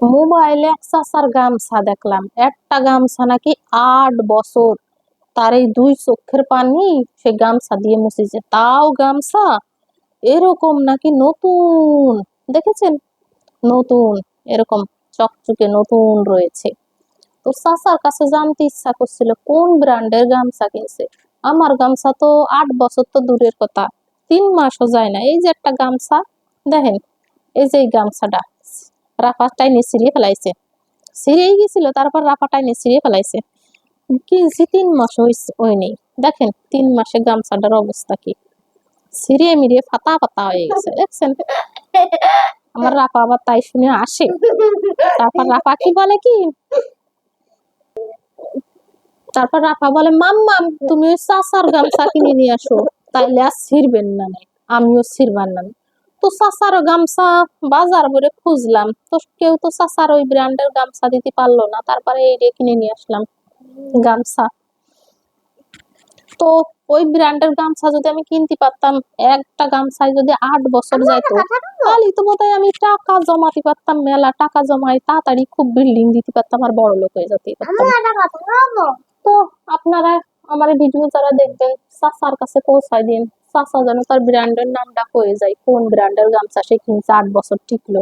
মোবাইলে চাচার গামছা দেখলাম। একটা গামছা নাকি আট বছর। তার এই দুই চোখের পানি সে গামছা দিয়ে মুছিছে। তাও গামছা? এরকম নাকি নতুন? দেখেছেন? নতুন, এরকম চকচকে নতুন রয়েছে। তো চাচার কাছে জানতে ইচ্ছা করছিল, কোন ব্র্যান্ডের গামছা কিনছে? আমার গামছা তো আট বছর তো দূরের কথা। তিন মাসও যায় না। এই যে একটা গামছা, দেখেন, এই যে এই গামছাটা। রাফা টাইনে ছিঁড়িয়ে ফেলাইছে। ছিঁড়েই গেছিল, তারপর রাফা টাইনে ছিঁড়িয়ে ফেলাইছে। কিনছি তিন মাস হইছে ওই নেই। দেখেন, তিন মাসে গামছাটার অবস্থা কি। ছিঁড়িয়ে মিড়িয়ে ফাতা পাতা হয়ে গেছে, দেখছেন? আমার রাফা আবার তাই শুনে আসে। তারপর রাফা কি বলে কি? তারপর রাফা বলে মাম্মাম তুমি ওই চাচার গামছা কিনে নিয়ে আসো। তাইলে আর ছিড়বেন না নে। আমিও ছিড়বার না। তো চাচার গামছা বাজার করে খুঁজলাম। তো কেউ তো চাচার ওই ব্র্যান্ডের গামছা দিতে পারল না। তারপরে এই রে কিনে নিয়ে আসলাম গামছা। তো ওই ব্র্যান্ডের গামছা যদি আমি কিনতে পারতাম একটা গামছায় যদি আট বছর যাইতো তাহলে তো বোধহয় আমি টাকা জমাতে পারতাম মেলা টাকা জমাই তাড়াতাড়ি খুব বিল্ডিং দিতে পারতাম আর বড় লোক হয়ে যেতে পারতাম। তো আপনারা আমার ভিডিও যারা দেখবেন চাচার কাছে পৌঁছায় দিন। চাচা যেন তার ব্র্যান্ডের নামটা হয়ে যায়। কোন ব্র্যান্ডের গামছা সে কিনছে আট বছর টিকলো।